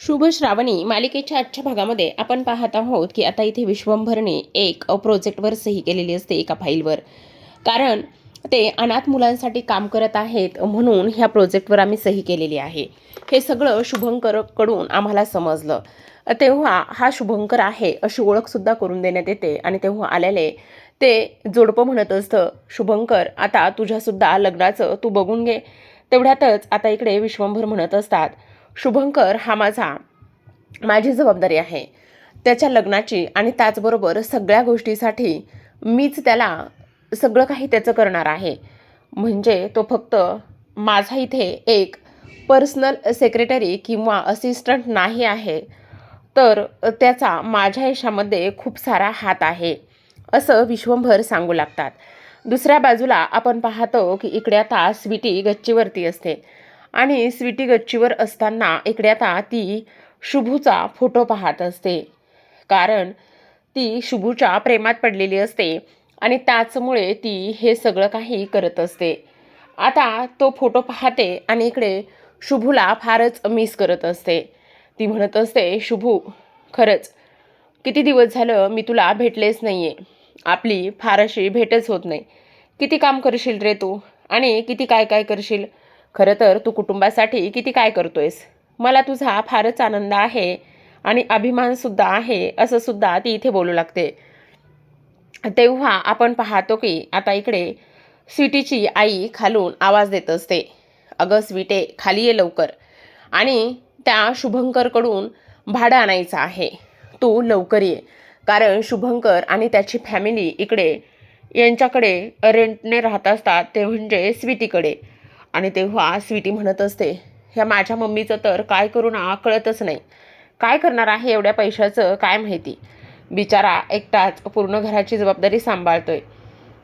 शुभ श्रावणी मालिकेच्या आजच्या भागामध्ये आपण पाहत आहोत की आता इथे विश्वंभरने एक प्रोजेक्टवर सही केलेली असते एका फाईलवर. कारण ते अनाथ मुलांसाठी काम करत आहेत म्हणून ह्या प्रोजेक्टवर आम्ही सही केलेली आहे. हे सगळं शुभंकरकडून आम्हाला समजलं. तेव्हा हा शुभंकर आहे अशी ओळखसुद्धा करून देण्यात येते आणि तेव्हा आलेले ते जोडपं म्हणत असतं शुभंकर आता तुझ्यासुद्धा लग्नाचं तू बघून घे. तेवढ्यातच आता इकडे विश्वंभर म्हणत असतात शुभंकर हा माझा माझी जबाबदारी आहे. त्याच्या लग्नाची आणि त्याचबरोबर सगळ्या गोष्टीसाठी मीच त्याला सगळं काही त्याचं करणार आहे. म्हणजे तो फक्त माझा इथे एक पर्सनल सेक्रेटरी किंवा असिस्टंट नाही आहे. तर त्याचा माझ्या यशामध्ये खूप सारा हात आहे असं विश्वंभर सांगू लागतात. दुसऱ्या बाजूला आपण पाहतो की इकडे आता स्वीटी गच्चीवरती असते. आणि स्वीटी गच्चीवर असताना इकडे आता ती शुभूचा फोटो पाहत असते. कारण ती शुभूच्या प्रेमात पडलेली असते आणि त्याचमुळे ती हे सगळं काही करत असते. आता तो फोटो पाहते आणि इकडे शुभूला फारच मिस करत असते. ती म्हणत असते शुभू खरंच किती दिवस झालं मी तुला भेटलेच नाही आहे आपली फारशी भेटच होत नाही. किती काम करशील रे तू? आणि किती काय काय करशील? खरं तर तू कुटुंबासाठी किती काय करतोयस? मला तुझा फारच आनंद आहे आणि अभिमानसुद्धा आहे असं सुद्धा ती इथे बोलू लागते. तेव्हा आपण पाहतो की आता इकडे स्वीटीची आई खालून आवाज देत असते. अगं स्वीटे खाली ये लवकर. आणि त्या शुभंकरकडून भाडं आणायचं आहे. तू लवकर ये. कारण शुभंकर आणि त्याची फॅमिली इकडे यांच्याकडे रेंटने राहत असतात ते म्हणजे स्वीटीकडे. आणि तेव्हा स्वीटी म्हणत असते ह्या माझ्या मम्मीचं तर काय करू ना कळतच नाही. काय करणार आहे एवढ्या पैशाचं काय माहिती? बिचारा एकटाच पूर्ण घराची जबाबदारी सांभाळतोय.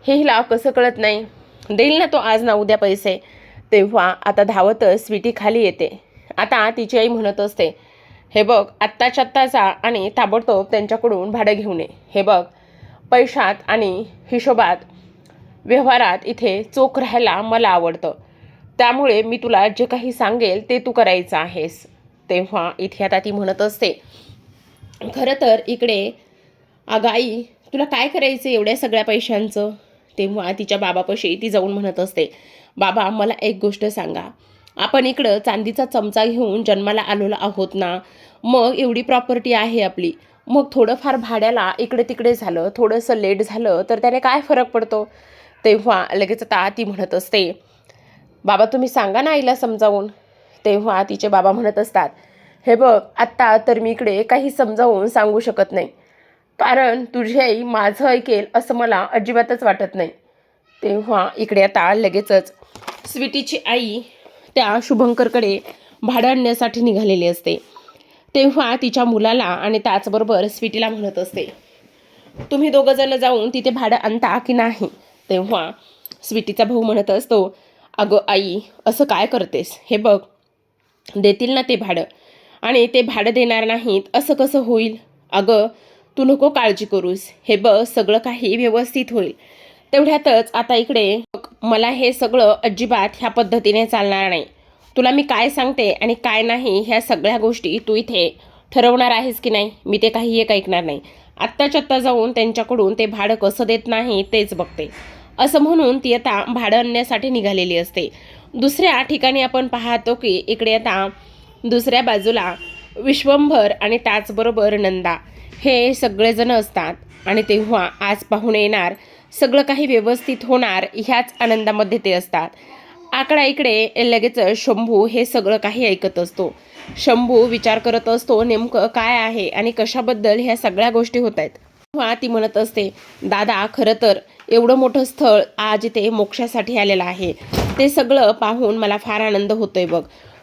हे हिला कसं कळत नाही? देईल ना तो आज ना उद्या पैसे. तेव्हा आता धावतच स्वीटी खाली येते. आता तिची आई म्हणत असते हे बघ आत्ताच्या आत्ताचा आणि ताबडतोब त्यांच्याकडून भाडं घेऊन ये. हे बघ पैशात आणि हिशोबात व्यवहारात इथे चोख राहायला मला आवडतं. त्यामुळे मी तुला जे काही सांगेल ते तू करायचं आहेस. तेव्हा इथे आता ती म्हणत असते खरं तर इकडे अगं आई तुला काय करायचं एवढ्या सगळ्या पैशांचं? तेव्हा तिच्या बाबापाशी ती जाऊन म्हणत असते बाबा मला एक गोष्ट सांगा. आपण इकडं चांदीचा चमचा घेऊन जन्माला आलेलो आहोत ना? मग एवढी प्रॉपर्टी आहे आपली. मग थोडंफार भाड्याला इकडे तिकडे झालं थोडंसं लेट झालं तर त्याने काय फरक पडतो? तेव्हा लगेच आता ती म्हणत असते बाबा तुम्ही सांगा ना आईला समजावून. तेव्हा तिचे बाबा म्हणत असतात हे बघ आत्ता तर मी इकडे काही समजावून सांगू शकत नाही. कारण तुझी आई माझं ऐकेल असं मला अजिबातच वाटत नाही. तेव्हा इकडे आता लगेचच स्वीटीची आई त्या शुभंकरकडे भाडं आणण्यासाठी निघालेली असते. तेव्हा तिच्या मुलाला आणि त्याचबरोबर स्वीटीला म्हणत असते तुम्ही दोघं जण जाऊन तिथे भाडं आणता की नाही? तेव्हा स्वीटीचा भाऊ म्हणत असतो अगं आई असं काय करतेस? हे बघ. देतील ना ते भाडं. आणि ते भाडं देणार नाहीत असं कसं होईल? अगं तू नको काळजी करूस. हे बघ सगळं काही व्यवस्थित होईल. तेवढ्यातच आता इकडे मला हे सगळं अजिबात ह्या पद्धतीने चालणार नाही. तुला मी काय सांगते आणि काय नाही ह्या सगळ्या गोष्टी तू इथे ठरवणार आहेस की नाही? मी ते काही एक ऐकणार नाही. आत्ताच्या आत्ता जाऊन त्यांच्याकडून ते भाडं कसं देत नाही तेच बघते. असं म्हणून ती आता भाडं आणण्यासाठी निघालेली असते. दुसऱ्या ठिकाणी आपण पाहतो की इकडे आता दुसऱ्या बाजूला विश्वंभर आणि त्याचबरोबर नंदा हे सगळेजण असतात. आणि तेव्हा आज पाहून येणार सगळं काही व्यवस्थित होणार ह्याच आनंदामध्ये ते असतात. आकडा इकडे लगेच शंभू हे सगळं काही ऐकत असतो. शंभू विचार करत असतो नेमकं काय आहे आणि कशाबद्दल ह्या सगळ्या गोष्टी होत आहेत. तेव्हा ती म्हणत असते दादा खरं तर एवढं मोठं स्थळ आज इथे मोक्षासाठी आलेलं आहे. ते सगळं पाहून मला फार आनंद होतोय बघ.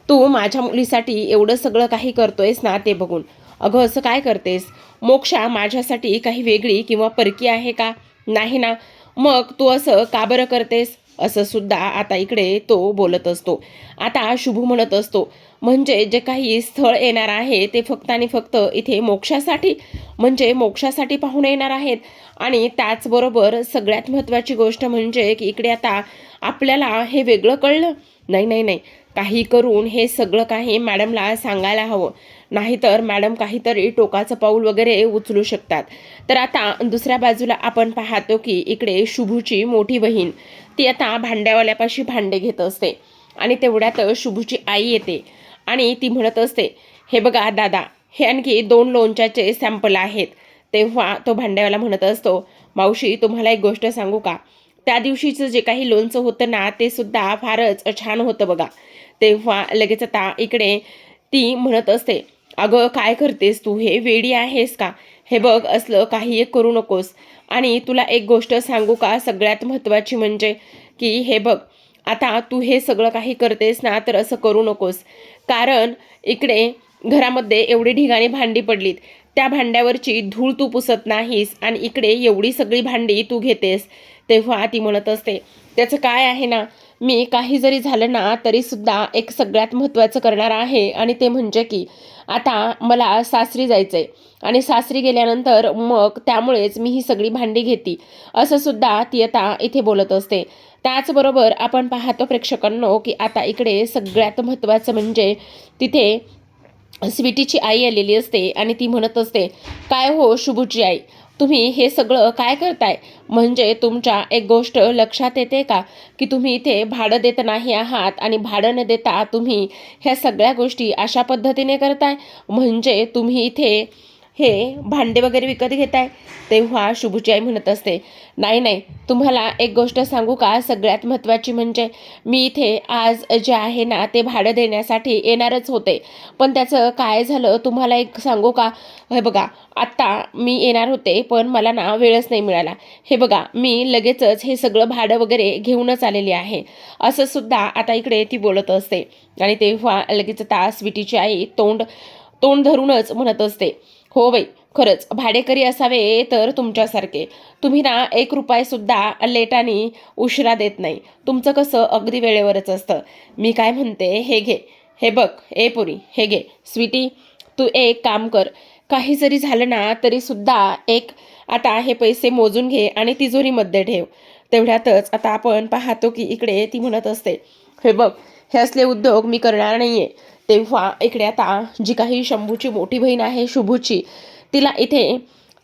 तू माझ्या मुलीसाठी एवढं सगळं काही करतोयस ना ते बघून. अगं असं काय करतेस? मोक्षा माझ्यासाठी काही वेगळी किंवा परकी आहे का? नाही ना. मग तू असं का बरं करतेस? असं सुद्धा आता इकडे तो बोलत असतो. आता शुभू म्हणत असतो म्हणजे जे काही स्थळ येणार आहे ते फक्त आणि फक्त इथे मोक्षासाठी म्हणजे मोक्षासाठी पाहून येणार आहेत. आणि त्याचबरोबर सगळ्यात महत्त्वाची गोष्ट म्हणजे की इकडे आता आपल्याला हे वेगळं कळलं. नाही नाही नाही. काही करून हे सगळं काही मॅडमला सांगायला हवं. नाहीतर मॅडम काहीतरी टोकाचं पाऊल वगैरे उचलू शकतात. तर आता दुसऱ्या बाजूला आपण पाहतो की इकडे शुभूची मोठी बहीण ती आता भांड्यावाल्यापाशी भांडे घेत असते. आणि तेवढ्यात शुभूची आई येते. आणि ती म्हणत असते हे बघा दादा हे आणखी दोन लोणच्याचे सॅम्पल आहेत. तेव्हा तो भांड्यावाला म्हणत असतो मावशी तुम्हाला एक गोष्ट सांगू का? त्या दिवशीचं जे काही लोणचं होतं ना ते सुद्धा फारच छान होतं बघा. तेव्हा लगेच आता इकडे ती म्हणत असते अगं काय करतेस तू? हे वेडी आहेस का? हे बघ असलं काही एक करू नकोस. आणि तुला एक गोष्ट सांगू का? सगळ्यात महत्त्वाची म्हणजे की हे बघ आता तू हे सगळं काही करतेस ना तर असं करू नकोस. कारण इकडे घरामध्ये एवढी ढिगाणी भांडी पडलीत. त्या भांड्यावरची धूळ तू पुसत नाहीस आणि इकडे एवढी सगळी भांडी तू घेतेस. तेव्हा ती म्हणत असते त्याचं काय आहे ना? मी काही जरी झालं ना तरीसुद्धा एक सगळ्यात महत्त्वाचं करणार आहे. आणि ते म्हणजे की आता मला सासरी जायचं आहे आणि सासरी गेल्यानंतर मग त्यामुळेच मी ही सगळी भांडी घेते. असं सुद्धा ती आता इथे बोलत असते. त्याचबरोबर आपण पाहतो प्रेक्षकांनो की आता इकडे सगळ्यात महत्त्वाचं म्हणजे तिथे स्वीटीची आई आलेली असते आणि ती म्हणत असते काय हो शुभूची आई? तुम्ही हे सगळं काय करताय? म्हणजे तुमच्या एक गोष्ट लक्षात येते का? की तुम्ही इथे भाडं देत नाही आहात आणि भाडं न देता तुम्ही ह्या सगळ्या गोष्टी अशा पद्धतीने करताय? म्हणजे तुम्ही इथे हे भांडे वगैरे विकत घेत आहे तेव्हा शुभूची आई म्हणत असते नाही नाही तुम्हाला एक गोष्ट सांगू का? सगळ्यात महत्त्वाची म्हणजे मी इथे आज जे आहे ना ते भाडं देण्यासाठी येणारच होते. पण त्याचं काय झालं तुम्हाला एक सांगू का? हे बघा आत्ता मी येणार होते पण मला ना वेळच नाही मिळाला. हे बघा मी लगेचच हे सगळं भाडं वगैरे घेऊनच आलेली आहे. असं सुद्धा आता इकडे ती बोलत असते. आणि तेव्हा लगेच तास विटीची आई तोंड तोंड धरूनच म्हणत असते हो बाई खरंच. भाडेकरी असावे तर तुमच्यासारखे. तुम्ही ना एक रुपयासुद्धा लेटानी उशिरा देत नाही. तुमचं कसं अगदी वेळेवरच असतं. मी काय म्हणते हे घे. हे बघ ए पुरी हे घे. स्वीटी तू एक काम कर. काही जरी झालं ना तरीसुद्धा एक आता हे पैसे मोजून घे आणि तिजोरीमध्ये ठेव. तेवढ्यातच आता आपण पाहतो की इकडे ती म्हणत असते हे बघ हे असले उद्योग मी करणार नाही आहे तेव्हा इकडे आता जी काही शंभूची मोठी बहीण आहे शुभूची तिला इथे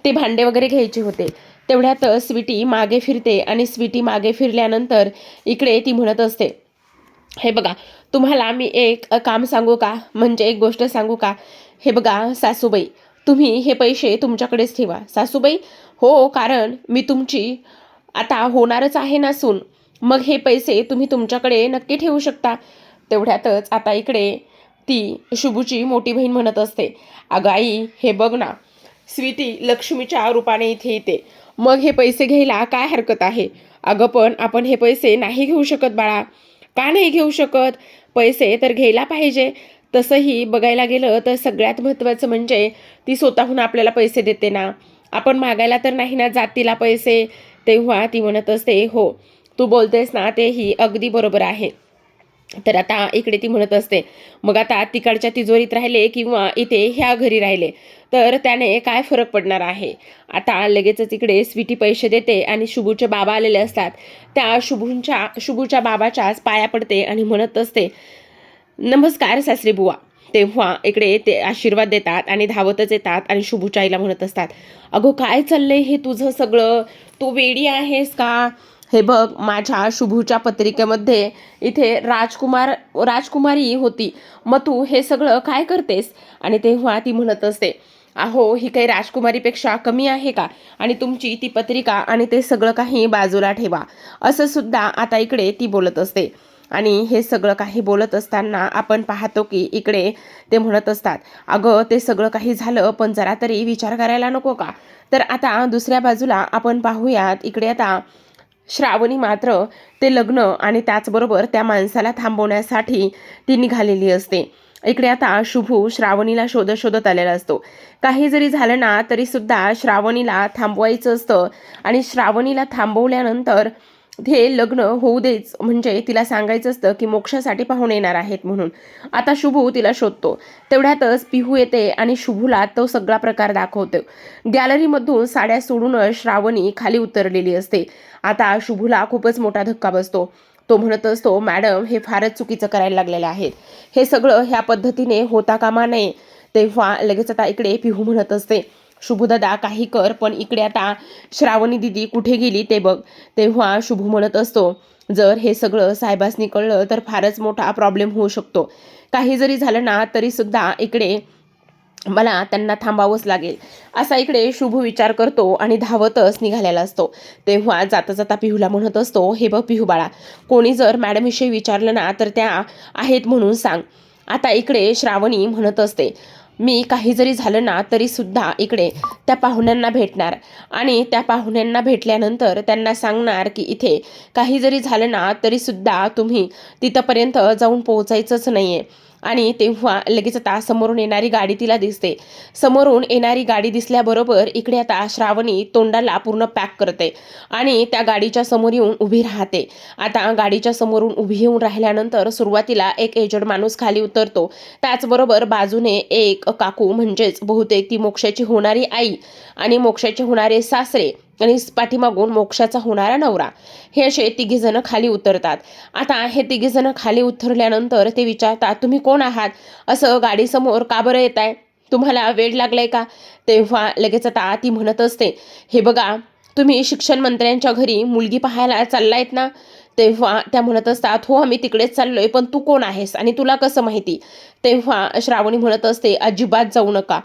ते भांडे वगैरे घ्यायचे होते. तेवढ्यात स्वीटी मागे फिरते आणि स्वीटी मागे फिरल्यानंतर इकडे ती म्हणत असते हे बघा तुम्हाला मी एक काम सांगू का? म्हणजे एक गोष्ट सांगू का? हे बघा सासूबाई तुम्ही हे पैसे तुमच्याकडेच ठेवा. सासूबाई हो कारण मी तुमची आता होणारच आहे ना सून. मग हे पैसे तुम्ही तुमच्याकडे नक्की ठेवू शकता. तेवढ्यातच आता इकडे ती शुभूची मोठी बहीण म्हणत असते. अगं आई हे बघ ना. स्वीटी लक्ष्मीच्या रूपाने इथे येते. मग हे पैसे घ्यायला काय हरकत आहे? अगं पण आपण हे पैसे नाही घेऊ शकत बाळा. का नाही घेऊ शकत? पैसे तर घ्यायला पाहिजे. तसंही बघायला गेलं तर सगळ्यात महत्त्वाचं म्हणजे ती स्वतःहून आपल्याला पैसे देते ना. आपण मागायला तर नाही ना जात तिला पैसे. तेव्हा ती म्हणत असते हो तू बोलतेस ना तेही अगदी बरोबर आहे. तर आता इकडे ती म्हणत असते मग आता तिकडच्या तिजोरीत राहिले किंवा इथे ह्या घरी राहिले तर त्याने काय फरक पडणार आहे? आता लगेचच इकडे स्वीटी पैसे देते आणि शुभूचे बाबा आलेले असतात. त्या शुभूंच्या शुभूच्या बाबाच्याच पाया पडते आणि म्हणत असते नमस्कार सासरी बुवा. तेव्हा इकडे ते आशीर्वाद देतात आणि धावतच येतात आणि शुभूच्या आईला म्हणत असतात अगो काय चाललंय हे तुझं सगळं? तू वेडी आहेस का? हे बघ माझ्या शुभूच्या पत्रिकेमध्ये इथे राजकुमार राजकुमारी होती. मग तू हे सगळं काय करतेस? आणि तेव्हा ती म्हणत असते अहो ही काही राजकुमारीपेक्षा कमी आहे का? आणि तुमची ती पत्रिका आणि ते सगळं काही बाजूला ठेवा. असं सुद्धा आता इकडे ती बोलत असते. आणि हे सगळं काही बोलत असताना आपण पाहतो की इकडे ते म्हणत असतात अगं ते सगळं काही झालं पण जरा तरी विचार करायला नको का? तर आता दुसऱ्या बाजूला आपण पाहूयात इकडे आता श्रावणी मात्र ते लग्न आणि त्याचबरोबर त्या माणसाला थांबवण्यासाठी ती निघालेली असते. इकडे आता शुभू श्रावणीला शोधत शोधत आलेला असतो. काही जरी झालं ना तरी सुद्धा श्रावणीला थांबवायचं असतं आणि श्रावणीला थांबवल्यानंतर हे लग्न होऊ देच. म्हणजे तिला सांगायचं असतं की मोक्षासाठी पाहून येणार आहेत म्हणून. आता शुभू तिला शोधतो. तेवढ्यातच पिहू येते आणि शुभूला तो सगळा प्रकार दाखवतो. गॅलरीमधून साड्या सोडून श्रावणी खाली उतरलेली असते. आता शुभूला खूपच मोठा धक्का बसतो. तो म्हणत असतो मॅडम हे फारच चुकीचं करायला लागलेलं आहे हे सगळं ह्या पद्धतीने होता कामा नये. तेव्हा लगेच आता इकडे पिहू म्हणत असते शुभदादा काही कर पण इकडे आता श्रावणी दिदी कुठे गेली ते बघ. तेव्हा शुभू म्हणत असतो जर हे सगळं साहेबासनी कळलं तर फारच मोठा प्रॉब्लेम होऊ शकतो. काही जरी झालं ना तरी सुद्धा इकडे मला त्यांना थांबावंच लागेल. असा इकडे शुभ विचार करतो आणि धावतच निघालेला असतो. तेव्हा जाता जाता पिहूला म्हणत असतो हे बघ पिहू बाळा कोणी जर मॅडमविषयी विचारलं ना तर त्या आहेत म्हणून सांग. आता इकडे श्रावणी म्हणत असते मी काही जरी झालं ना तरी सुद्धा इकडे त्या पाहुण्यांना भेटणार. आणि त्या पाहुण्यांना भेटल्यानंतर त्यांना सांगणार की इथे काही जरी झालं ना तरी सुद्धा तुम्ही तिथंपर्यंत जाऊन पोहोचायचंच नाही आहे आणि तेव्हा लगेच आता समोरून येणारी गाडी तिला दिसते. समोरून येणारी गाडी दिसल्याबरोबर इकडे आता श्रावणी तोंडाला पूर्ण पॅक करते आणि त्या गाडीच्या समोर येऊन उभी राहते. आता गाडीच्या समोरून उभी येऊन राहिल्यानंतर सुरुवातीला एक एजड माणूस खाली उतरतो. त्याचबरोबर बाजूने एक काकू म्हणजेच बहुतेक ती मोक्षाची होणारी आई आणि मोक्षाचे होणारे सासरे आणि पाठीमागून मोक्षाचा होणारा नवरा. हे असे तिघीजणं खाली उतरतात. आता हे तिघेजण खाली उतरल्यानंतर ते विचारतात तुम्ही कोण आहात? असं गाडीसमोर का बरं येत आहे तुम्हाला वेळ लागलाय का? तेव्हा लगेच आता ती म्हणत असते हे बघा तुम्ही शिक्षण मंत्र्यांच्या घरी मुलगी पाहायला चाललायत ना? तेव्हा त्या म्हणत असतात हो आम्ही तिकडेच चाललोय पण तू कोण आहेस आणि तुला कसं माहिती? तेव्हा श्रावणी म्हणत असते अजिबात जाऊ नका.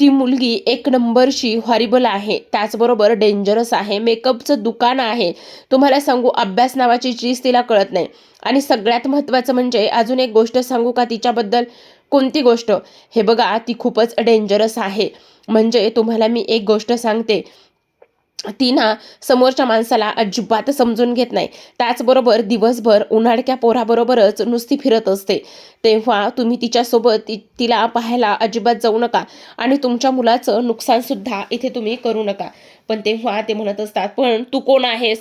ती मुलगी एक नंबरशी हॉरिबल आहे. त्याचबरोबर डेंजरस आहे. मेकअपचं दुकान आहे. तुम्हाला सांगू अभ्यास नावाची चीज तिला कळत नाही. आणि सगळ्यात महत्त्वाचं म्हणजे अजून एक गोष्ट सांगू का तिच्याबद्दल? कोणती गोष्ट? हे बघा ती खूपच डेंजरस आहे. म्हणजे तुम्हाला मी एक गोष्ट सांगते. ती ना समोरच्या माणसाला अजिबात समजून घेत नाही. त्याचबरोबर दिवसभर उन्हाळक्या पोराबरोबरच नुसती फिरत असते. तेव्हा तुम्ही तिच्यासोबत तिला पाहायला अजिबात जाऊ नका आणि तुमच्या मुलाचं नुकसानसुद्धा इथे तुम्ही करू नका. पण तेव्हा ते म्हणत असतात पण तू कोण आहेस?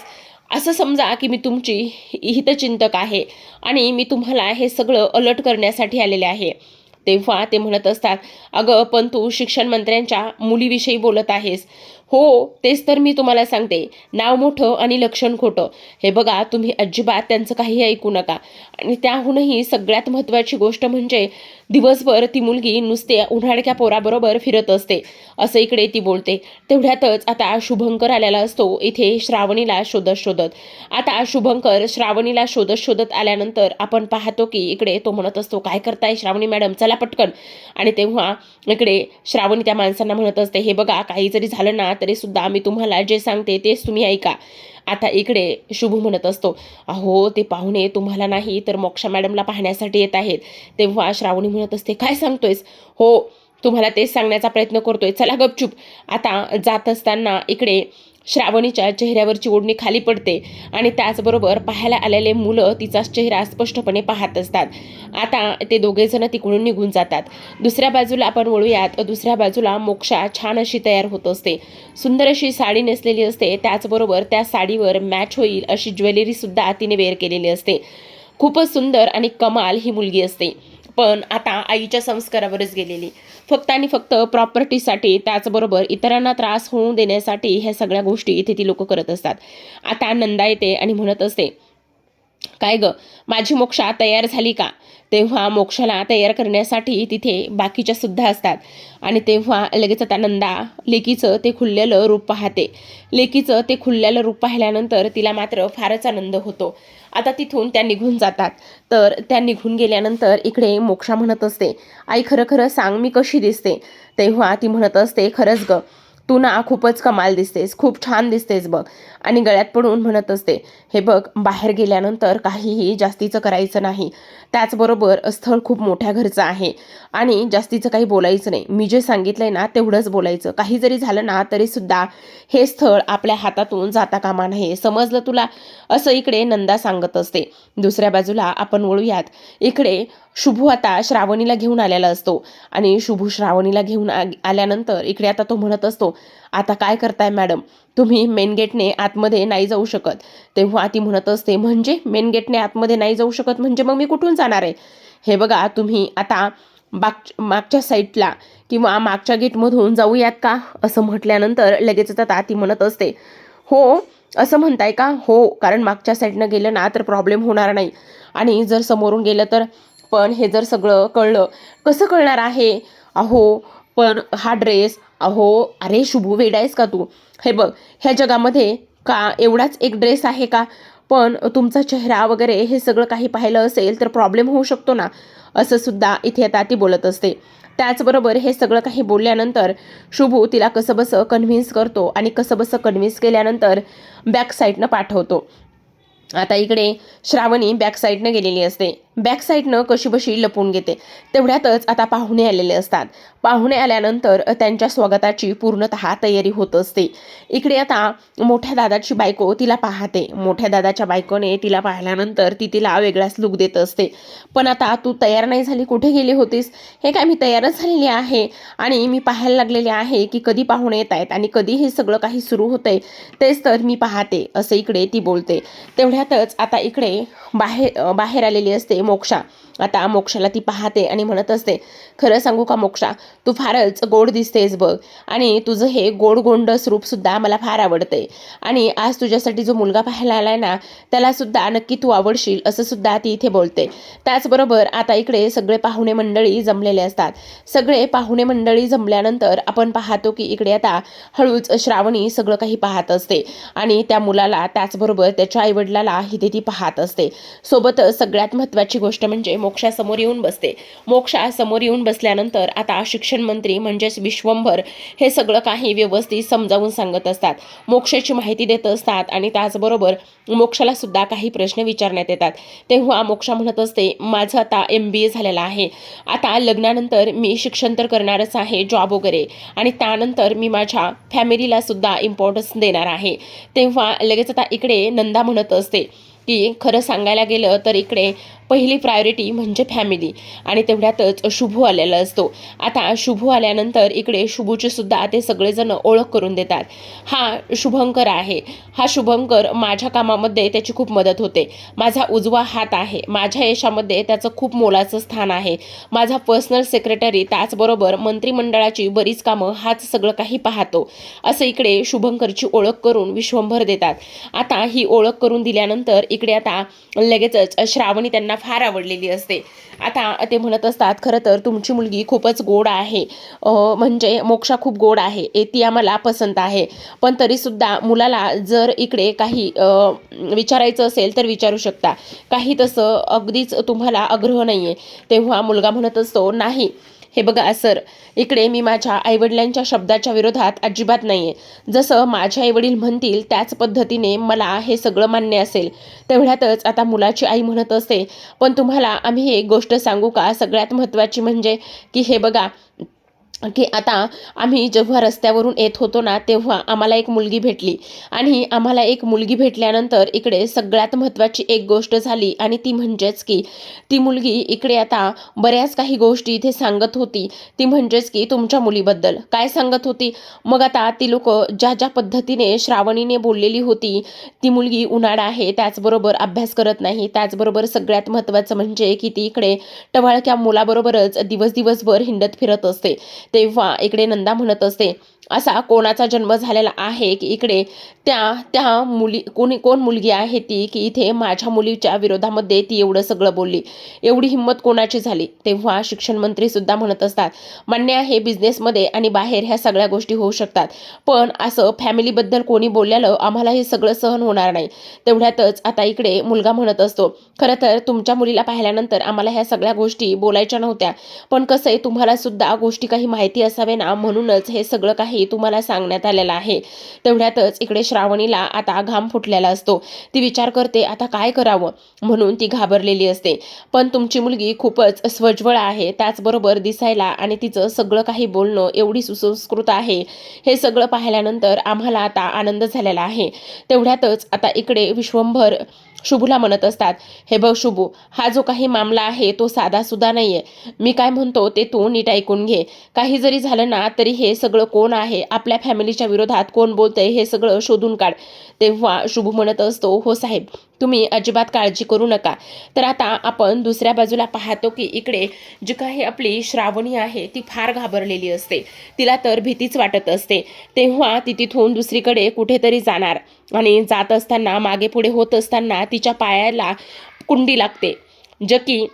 असं समजा की मी तुमची हितचिंतक आहे आणि मी तुम्हाला हे सगळं अलर्ट करण्यासाठी आलेले आहे. तेव्हा ते म्हणत असतात अगं पण तू शिक्षण मंत्र्यांच्या मुलीविषयी बोलत आहेस. हो तेच तर मी तुम्हाला सांगते. नाव मोठं आणि लक्षण खोटं. हे बघा तुम्ही अजिबात त्यांचं काही ऐकू नका. आणि त्याहूनही सगळ्यात महत्त्वाची गोष्ट म्हणजे दिवसभर ती मुलगी नुसते उन्हाळक्या पोराबरोबर फिरत असते. असं इकडे ती बोलते. तेवढ्यातच आता शुभंकर आलेला असतो. इथे श्रावणीला शोधत शोधत. आता शुभंकर श्रावणीला शोधत शोधत आल्यानंतर आपण पाहतो की इकडे तो म्हणत असतो काय करताय श्रावणी मॅडम? चला पटकन. आणि तेव्हा इकडे श्रावणी त्या माणसांना म्हणत असते हे बघा काही जरी झालं ना तरी सुद्धा तुम्हाला जे सांगते तेच तुम्ही ऐका. आता इकडे शुभ म्हणत असतो अहो ते पाहुणे तुम्हाला नाही तर मोक्षा मॅडमला पाहण्यासाठी येत आहेत. तेव्हा श्रावणी म्हणत असते काय सांगतोयस? हो तुम्हाला तेच सांगण्याचा प्रयत्न करतोय. चला गपचूप. आता जात असताना इकडे श्रावणीच्या चेहऱ्यावरची ओढणी खाली पडते आणि त्याचबरोबर पाहायला आलेले मुलं तिचा चेहरा स्पष्टपणे पाहत असतात. आता ते दोघेजण तिकडून निघून जातात. दुसऱ्या बाजूला आपण वळूयात. दुसऱ्या बाजूला मोक्षा छान अशी तयार होत असते. सुंदर अशी साडी नेसलेली असते. त्याचबरोबर त्या साडीवर मॅच होईल अशी ज्वेलरीसुद्धा तिने वेअर केलेली असते. खूपच सुंदर आणि कमाल ही मुलगी असते. पण आता आईच्या संस्कारावरच गेलेली. फक्त आणि फक्त प्रॉपर्टीसाठी त्याचबरोबर इतरांना त्रास होऊ देण्यासाठी ह्या सगळ्या गोष्टी इथे ती लोक करत असतात. आता नंदा येते आणि म्हणत असते काय ग माझी मोक्षा तयार झाली का? तेव्हा मोक्षाला तयार करण्यासाठी तिथे बाकीच्या सुद्धा असतात. आणि तेव्हा लगेच आता नंदा लेकीचं ते खुललेलं रूप पाहते. लेकीचं ते खुललेलं रूप पाहिल्यानंतर तिला मात्र फारच आनंद होतो. आता तिथून त्या निघून जातात. तर त्या निघून गेल्यानंतर इकडे मोक्षा म्हणत असते आई खरं खरं सांग मी कशी दिसते? तेव्हा ती म्हणत असते खरंच ग तू ना खूपच कमाल दिसतेस खूप छान दिसतेस बघ. आणि गळ्यात पडून म्हणत असते हे बघ बाहेर गेल्यानंतर काहीही जास्तीचं करायचं नाही. त्याचबरोबर स्थळ खूप मोठ्या घरचं आहे. आणि जास्तीचं काही बोलायचं नाही. मी जे सांगितलंय ना तेवढंच बोलायचं. काही जरी झालं ना तरी सुद्धा हे स्थळ आपल्या हातातून जाता कामा नये. समजलं तुला? असं इकडे नंदा सांगत असते. दुसऱ्या बाजूला आपण वळूयात. इकडे शुभू आता श्रावणीला घेऊन आलेला असतो. आणि शुभू श्रावणीला घेऊन आ- आल्यानंतर इकडे आता तो म्हणत असतो आता काय करताय मॅडम? तुम्ही मेन गेटने आतमध्ये नाही जाऊ शकत. तेव्हा ती म्हणत असते म्हणजे मेन गेटने आतमध्ये नाही जाऊ शकत? म्हणजे मग मी कुठून जाणार आहे? हे बघा तुम्ही आता बाग मागच्या साईडला किंवा मागच्या गेटमधून जाऊयात का? असं म्हटल्यानंतर लगेचच आता ती म्हणत असते हो असं म्हणताय का? हो कारण मागच्या साईडनं गेलं ना तर प्रॉब्लेम होणार नाही. आणि जर समोरून गेलं तर पण हे जर सगळं कळलं कसं कळणार आहे? अहो पण हा ड्रेस अहो अरे शुभू वेड आहेस का तू? हे बघ ह्या जगामध्ये का एवढाच एक ड्रेस आहे का? पण तुमचा चेहरा वगैरे हे सगळं काही पाहिलं असेल तर प्रॉब्लेम होऊ शकतो ना? असं सुद्धा इथे आता ती बोलत असते. त्याचबरोबर हे सगळं काही बोलल्यानंतर शुभू तिला कसंबसं कन्व्हिन्स करतो आणि कसंबसं कन्व्हिन्स केल्यानंतर बॅक साईडनं पाठवतो. आता इकडे श्रावणी बॅक साईडनं गेलेली असते. बॅक साईडनं कशी बशी लपून घेते तेवढ्यातच आता पाहुणे आलेले असतात. पाहुणे आल्यानंतर त्यांच्या स्वागताची पूर्णतः तयारी होत असते. इकडे आता मोठ्या दादाची बायको तिला पाहते. मोठ्या दादाच्या बायकोने तिला पाहिल्यानंतर ती तिला वेगळाच लुक देत असते. पण आता तू तयार नाही झाली कुठे गेली होतीस? हे काय मी तयारच झालेली आहे? आणि मी पाहायला लागलेले आहे की कधी पाहुणे येत आहेत आणि कधी हे सगळं काही सुरू होतंय तेच तर मी पाहते असं इकडे ती बोलते. तेवढ्यातच आता इकडे बाहेर बाहेर आलेली असते मोक्षा. आता मोक्षाला ती पाहते आणि म्हणत असते खरं सांगू का मोक्षा? तू फारच गोड दिसतेस बघ आणि तुझं हे गोड गोंडस रूपसुद्धा मला फार आवडते. आणि आज तुझ्यासाठी जो मुलगा पाहायला आलाय ना त्याला सुद्धा नक्की तू आवडशील असं सुद्धा ती इथे बोलते. त्याचबरोबर आता इकडे सगळे पाहुणे मंडळी जमलेले असतात. सगळे पाहुणे मंडळी जमल्यानंतर आपण पाहतो की इकडे आता हळूच श्रावणी सगळं काही पाहत असते आणि त्या मुलाला त्याचबरोबर त्याच्या आईवडिलाला हिथे ती पाहत असते. सोबतच सगळ्यात महत्त्वाची गोष्ट म्हणजे मोक्षासमोर येऊन बसते. मोक्षा समोर येऊन बसल्यानंतर आता शिक्षण मंत्री म्हणजेच विश्वंभर हे सगळं काही व्यवस्थित समजावून सांगत असतात. मोक्षाची माहिती देत असतात आणि त्याचबरोबर मोक्षाला सुद्धा काही प्रश्न विचारण्यात येतात. तेव्हा मोक्षा म्हणत असते माझं आता एम बी ए झालेलं आहे. आता लग्नानंतर मी शिक्षण तर करणारच आहे जॉब वगैरे. आणि त्यानंतर मी माझ्या फॅमिलीला सुद्धा इम्पॉर्टन्स देणार आहे. तेव्हा लगेच आता इकडे नंदा म्हणत असते की खरं सांगायला गेलं तर इकडे पहिली प्रायोरिटी म्हणजे फॅमिली आणि तेवढ्यातच शुभू आलेला असतो. आता शुभू आल्यानंतर इकडे शुभूची सुद्धा ते सगळेजण ओळख करून देतात. हा शुभंकर आहे. हा शुभंकर माझ्या कामामध्ये त्याची खूप मदत होते. माझा उजवा हात आहे. माझ्या यशामध्ये त्याचं खूप मोलाचं स्थान आहे. माझा पर्सनल सेक्रेटरी त्याचबरोबर मंत्रिमंडळाची बरीच कामं हाच सगळं काही पाहतो. असं इकडे शुभंकरची ओळख करून विश्वंभर देतात. आता ही ओळख करून दिल्यानंतर इकडे आता लगेचच श्रावणी त्यांना फार आवडलेली असते. आता ते म्हणत असतात खरं तर तुमची मुलगी खूपच गोड आहे. म्हणजे मोक्षा खूप गोड आहे. ती आम्हाला पसंत आहे. पण तरीसुद्धा मुलाला जर इकडे काही विचारायचं असेल तर विचारू शकता. काही तसं अगदीच तुम्हाला आग्रह नाही आहे तेव्हा मुलगा म्हणत असतो नाही. हे बघा सर इकडे मी माझ्या आईवडिलांच्या शब्दाच्या विरोधात अजिबात नाही आहे जसं माझे आईवडील म्हणतील त्याच पद्धतीने मला हे सगळं मान्य असेल. तेवढ्यातच आता मुलाची आई म्हणत असते पण तुम्हाला आम्ही एक गोष्ट सांगू का? सगळ्यात महत्त्वाची म्हणजे की हे बघा की आता आम्ही जेव्हा रस्त्यावरून येत होतो ना तेव्हा आम्हाला एक मुलगी भेटली. आणि आम्हाला एक मुलगी भेटल्यानंतर इकडे सगळ्यात महत्त्वाची एक गोष्ट झाली आणि ती म्हणजेच की ती मुलगी इकडे आता बऱ्याच काही गोष्टी इथे सांगत होती. ती म्हणजेच की तुमच्या मुलीबद्दल. काय सांगत होती? मग आता ती लोक ज्या ज्या पद्धतीने श्रावणीने बोललेली होती ती मुलगी उन्हाळा आहे त्याचबरोबर अभ्यास करत नाही त्याचबरोबर सगळ्यात महत्त्वाचं म्हणजे की ती इकडे टवाळक्या मुलाबरोबरच दिवस दिवसभर हिंडत फिरत असते. तेव्हा इकडे नंदा म्हणत असते असा कोणाचा जन्म झालेला आहे की इकडे? त्या त्या मुली कोणी कोण मुलगी आहे ती की इथे माझ्या मुलीच्या विरोधामध्ये ती एवढं सगळं बोलली? एवढी हिंमत कोणाची झाली? तेव्हा शिक्षण मंत्री सुद्धा म्हणत असतात मान्य आहे बिझनेसमध्ये आणि बाहेर ह्या सगळ्या गोष्टी होऊ शकतात पण असं फॅमिलीबद्दल कोणी बोलल्यालं आम्हाला हे सगळं सहन होणार नाही. तेवढ्यातच आता इकडे मुलगा म्हणत असतो खरं तर तुमच्या मुलीला पाहिल्यानंतर आम्हाला ह्या सगळ्या गोष्टी बोलायच्या नव्हत्या पण कसं आहे तुम्हाला सुद्धा गोष्टी काही माहिती असावे ना म्हणूनच हे सगळं काही तुम्हाला सांगण्यात आलेलं आहे. तेवढ्यातच इकडे श्रावणीला आता घाम फुटलेला असतो. ती विचार करते आता काय करावं? म्हणून ती घाबरलेली असते. पण तुमची मुलगी खूपच स्वज्वळ आहे त्याचबरोबर दिसायला आणि तिचं सगळं काही बोलणं एवढी सुसंस्कृत आहे. हे सगळं पाहिल्यानंतर आम्हाला आता आनंद झालेला आहे. तेवढ्यातच आता इकडे विश्वंभर शुभूला म्हणत असतात हे बघ शुभू हा जो काही मामला आहे तो साधा सुद्धा नाहीये. मी काय म्हणतो ते तू नीट ऐकून घे. काही काही जरी झालं ना तरी हे सगळं कोण आहे? आपल्या फॅमिलीच्या विरोधात कोण बोलतंय? हे सगळं शोधून काढ. तेव्हा शुभ म्हणत असतो हो साहेब तुम्ही अजिबात काळजी करू नका. तर आता आपण दुसऱ्या बाजूला पाहतो की इकडे जी काही आपली श्रावणी आहे ती फार घाबरलेली असते. तिला तर भीतीच वाटत असते. तेव्हा ती तिथून दुसरीकडे कुठेतरी जाणार आणि जात असताना मागे पुढे होत असताना तिच्या पायाला कुंडी लागते. जे की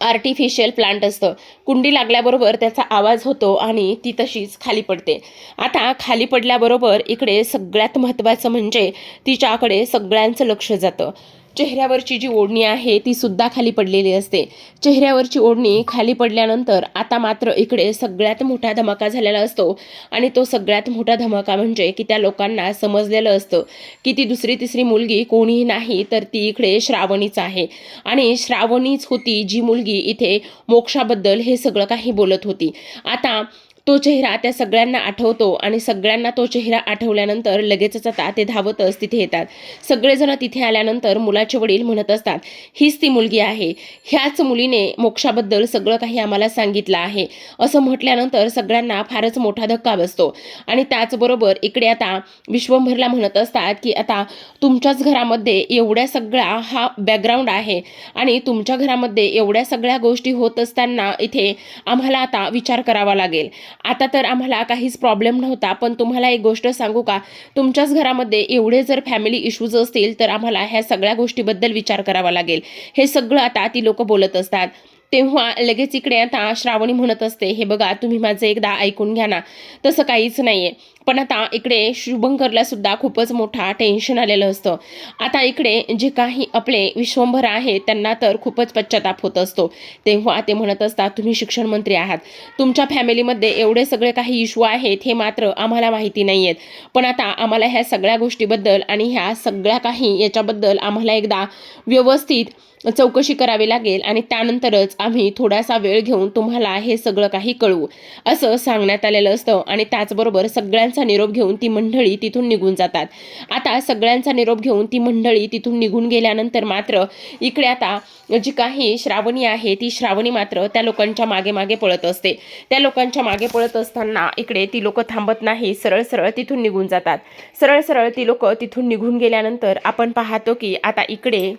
आर्टिफिशियल प्लांट असतं. कुंडी लागल्याबरोबर त्याचा आवाज होतो आणि ती तशीच खाली पडते. आता खाली पडल्याबरोबर इकडे सगळ्यात महत्त्वाचं म्हणजे तिच्याकडे सगळ्यांचं लक्ष जातं. चेहऱ्यावरची जी ओढणी आहे ती सुद्धा खाली पडलेली असते. चेहऱ्यावरची ओढणी खाली पडल्यानंतर आता मात्र इकडे सगळ्यात मोठा धमाका झालेला असतो. आणि तो सगळ्यात मोठा धमाका म्हणजे की त्या लोकांना समजलेलं असतं की ती दुसरी तिसरी मुलगी कोणीही नाही तर ती इकडे श्रावणीच आहे. आणि श्रावणीच होती जी मुलगी इथे मोक्षाबद्दल हे सगळं काही बोलत होती. आता तो चेहरा त्या सगळ्यांना आठवतो आणि सगळ्यांना तो चेहरा आठवल्यानंतर लगेचच आता ते धावतच तिथे येतात. सगळेजण तिथे आल्यानंतर मुलाचे वडील म्हणत असतात हीच ती मुलगी आहे. ह्याच मुलीने मोक्षाबद्दल सगळं काही आम्हाला सांगितलं आहे. असं म्हटल्यानंतर सगळ्यांना फारच मोठा धक्का बसतो. आणि त्याचबरोबर इकडे आता विश्वंभरला म्हणत असतात की आता तुमच्याच घरामध्ये एवढ्या सगळा हा बॅकग्राऊंड आहे आणि तुमच्या घरामध्ये एवढ्या सगळ्या गोष्टी होत असताना इथे आम्हाला आता विचार करावा लागेल. आता तर आम्हाला काहीच प्रॉब्लेम नव्हता. पण तुम्हाला एक गोष्ट सांगू का? तुमच्याच घरामध्ये एवढे जर फॅमिली इश्यूज असतील तर आम्हाला ह्या सगळ्या गोष्टीबद्दल विचार करावा लागेल. हे सगळं आता ती लोक बोलत असतात. तेव्हा लगेच इकडे आता श्रावणी म्हणत असते हे बघा तुम्ही माझं एकदा ऐकून घ्या ना. तसं काहीच नाही आहे पण आता इकडे शुभंकरला सुद्धा खूपच मोठा टेन्शन आलेलं असतं. आता इकडे जे काही आपले विश्वंभर आहेत त्यांना तर खूपच पश्चाताप होत असतो. तेव्हा ते म्हणत असतात तुम्ही शिक्षण मंत्री आहात. तुमच्या फॅमिलीमध्ये एवढे सगळे काही इश्यू आहेत हे मात्र आम्हाला माहिती नाही आहेत पण आता आम्हाला ह्या सगळ्या गोष्टीबद्दल आणि ह्या सगळ्या काही याच्याबद्दल आम्हाला एकदा व्यवस्थित चौकशी करावी लागेल आणि त्यानंतरच आम्ही थोडासा वेळ घेऊन तुम्हाला हे सगळं काही कळवू. असं सांगण्यात आलेलं असतं आणि त्याचबरोबर सगळ्यांचा निरोप घेऊन ती मंडळी तिथून निघून जातात. आता सगळ्यांचा निरोप घेऊन ती मंडळी तिथून निघून गेल्यानंतर मात्र इकडे आता जी काही श्रावणी आहे ती श्रावणी मात्र त्या लोकांच्या मागे मागे पळत असते. त्या लोकांच्या मागे पळत असताना इकडे ती लोक थांबत नाही सरळ सरळ तिथून निघून जातात. सरळ सरळ ती लोक तिथून निघून गेल्यानंतर आपण पाहतो की आता इकडे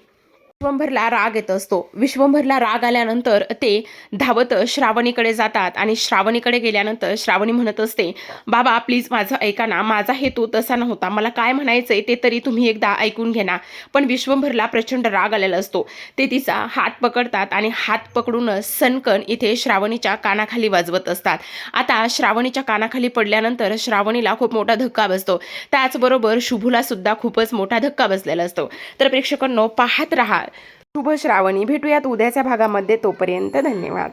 विश्वंभरला राग येत असतो. विश्वंभरला राग आल्यानंतर ते धावत श्रावणीकडे जातात आणि श्रावणीकडे गेल्यानंतर श्रावणी म्हणत असते बाबा प्लीज माझं ऐका ना माझा हेतू तसा नव्हता. मला काय म्हणायचंय ते तरी तुम्ही एकदा ऐकून घे ना. पण विश्वंभरला प्रचंड राग आलेला असतो. ते तिचा हात पकडतात आणि हात पकडूनच सनकन इथे श्रावणीच्या कानाखाली वाजवत असतात. आता श्रावणीच्या कानाखाली पडल्यानंतर श्रावणीला खूप मोठा धक्का बसतो. त्याचबरोबर शुभूला सुद्धा खूपच मोठा धक्का बसलेला असतो. तर प्रेक्षकांनो पाहत राहा. शुभ श्रावणी. भेटूयात उद्याच्या भागामध्ये. तोपर्यंत धन्यवाद.